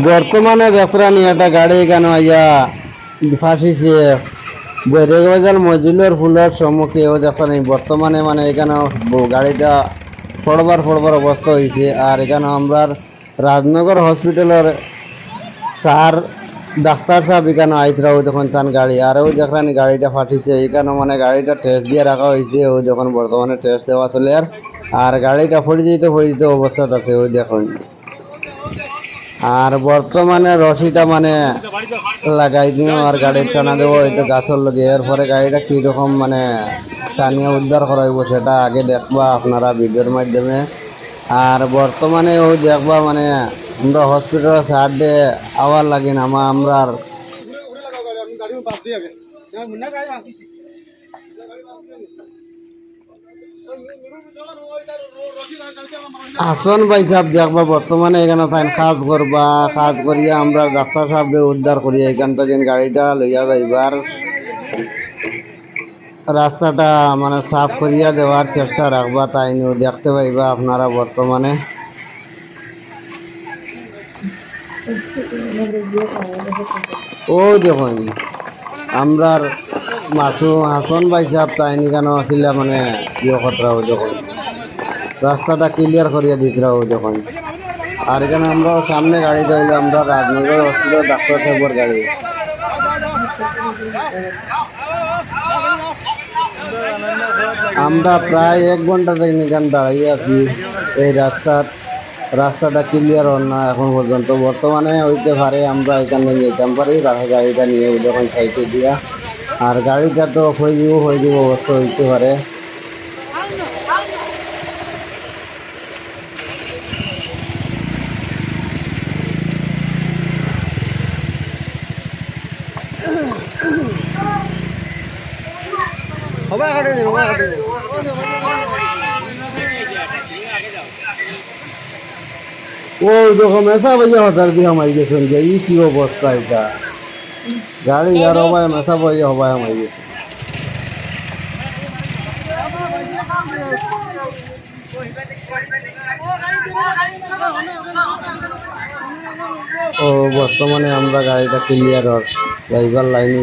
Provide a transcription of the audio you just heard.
বর্তমানে যাত্রা নিয়ে একটা গাড়ি কেন আইয়া ফাঁসিছে? বেরেগবাজার মজিলের ফুলের সম্মুখে ও যখন বর্তমানে মানে এখানে গাড়িটা ফড়বার ফড়বার অবস্থা হয়েছে আর এখানে আমরা রাজনগর হসপিটালের সার ডাক্তার সাহেব এখানে আইতরাও যখন তার গাড়ি, আর ও যখন গাড়িটা ফাটিছে এখানে মানে গাড়িটা টেস্ট দিয়ে রাখা হয়েছে ও যখন বর্তমানে টেস্ট দেওয়া চলে আর আর গাড়িটা ফড়ি যেতে ফড়ি যেতে অবস্থাত আছে ওই দেখুন। আর বর্তমানে রশিটা মানে লাগাই দিও আর গাড়ির টানা দেবো হয়তো গাছের লগে। এরপরে গাড়িটা কীরকম মানে টানিয়ে উদ্ধার করা হইব সেটা আগে দেখবা আপনারা ভিডিওর মাধ্যমে। আর বর্তমানে ও দেখবা মানে আমরা হসপিটালের সাইডে আওয়ার লাগি না, আমা আমরা আসন ভাই সাহেব দেখবা বর্তমানে এখানে তাই কাজ করবা, কাজ করিয়া আমরা ডাক্তার সাহেব উদ্ধার করিয়া এখান থেকে গাড়িটা লইয়া যাইবার। রাস্তাটা মানে সাফ করিয়া দেওয়ার চেষ্টা রাখবা, তাই দেখতে পাইবা আপনারা বর্তমানে। ও দেখুন, আমরার মাসু হাসন ভাই সাহেব তাই নি কেন আসলে মানে ইয়ে খতরাও দেখুন রাস্তাটা ক্লিয়ার করিয়া দিতরাও যখন। আর এখানে আমরা সামনে গাড়ি যাইলে আমরা রাজনগর হসপিটাল ডাক্তার সাহেবের গাড়ি। আমরা প্রায় এক ঘণ্টা থেকে এখানে দাঁড়িয়ে আছি। এই রাস্তার রাস্তাটা ক্লিয়ার হল না এখন পর্যন্ত। বর্তমানে হইতে পারে আমরা এখানে যেতাম পারি গাড়িটা নিয়ে যখন সাইডে দিয়া আর গাড়িটা তো হয়ে যাব হয়ে যাব অবস্থা হইতে পারে। হবে কাটে দিন হবে কাটে দিন ও দেখো, মেসা ভাইয়া হতার দিয়া মাই গেছেন যে, ই কি অবস্থা এটা। গাড়ি আর হবায় মেসা ভাইয়া হবায় মাই গেছে। ও বর্তমানে আমরা গাড়িটা ক্লিয়ার ড্রাইভার লাইনে